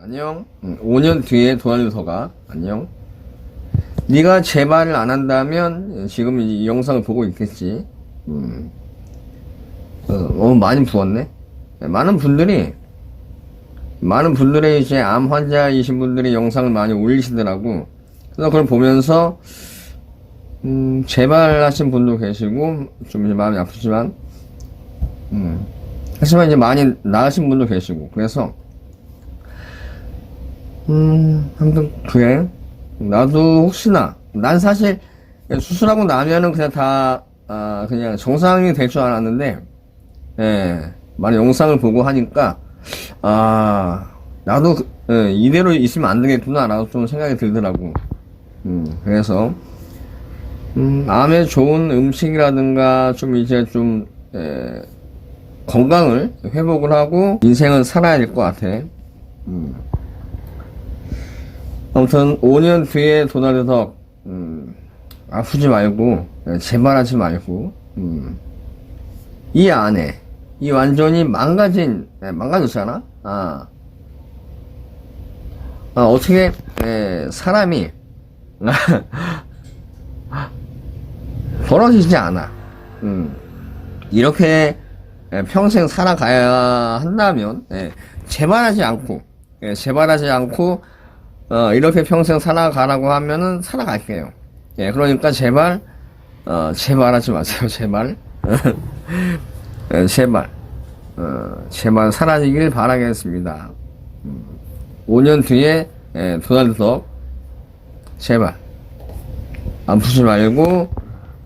안녕. 음, 5년 뒤에 도날드서가 안녕. 네가 제발을 안 한다면 지금 이 영상을 보고 있겠지. 음. 어, 너무 많이 부었네. 네, 많은 분들이 많은 분들이 이제 암 환자이신 분들이 영상을 많이 올리시더라고. 그래서 그걸 보면서 음, 제발 하신 분도 계시고 좀 이제 마음이 아프지만 음. 하지만 이제 많이 나으신 분도 계시고 그래서 음, 아무튼, 그래. 나도 혹시나, 난 사실, 수술하고 나면은 그냥 다, 아, 그냥 정상이 될 줄 알았는데, 예, 많은 영상을 보고 하니까, 아, 나도, 그- 예, 이대로 있으면 안 되겠구나, 라고 좀 생각이 들더라고. 음, 그래서, 음, 암에 좋은 음식이라든가, 좀 이제 좀, 예, 건강을 회복을 하고, 인생을 살아야 될 것 같아. 음. 아무튼 5년 뒤에 도날드덕 음, 아프지 말고 예, 재발하지 말고 음, 이 안에 이 완전히 망가진 예, 망가졌잖아. 아, 아, 어떻게 예, 사람이 벌어지지 않아. 음, 이렇게 예, 평생 살아가야 한다면 예, 재발하지 않고 예, 재발하지 않고 어, 이렇게 평생 살아가라고 하면은 살아갈게요. 예, 그러니까 제발, 어, 제발 하지 마세요, 제발. 예, 제발. 어, 제발 사라지길 바라겠습니다. 음, 5년 뒤에, 예, 도날드 덕, 제발. 아프지 말고,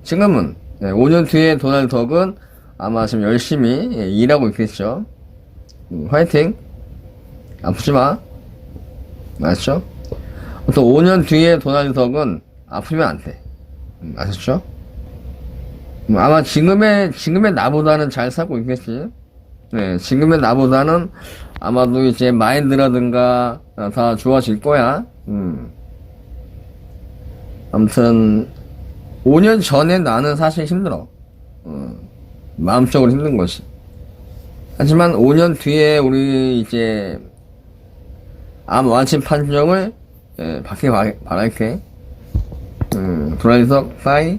지금은, 예, 5년 뒤에 도날드 덕은 아마 지금 열심히 예, 일하고 있겠죠. 음, 화이팅! 아프지 마. 맞죠? 또 5년 뒤에 덕은 아프면 안 돼. 음, 아셨죠? 음, 아마 지금의, 지금의 나보다는 잘 살고 있겠지. 네, 지금의 나보다는 아마도 이제 마인드라든가 어, 다 좋아질 거야. 음. 아무튼, 5년 전에 나는 사실 힘들어. 음, 마음적으로 힘든 것이. 하지만 5년 뒤에 우리 이제 암 완치 판정을 예, 받길 바, 바랄게. 음, 도라이석 파이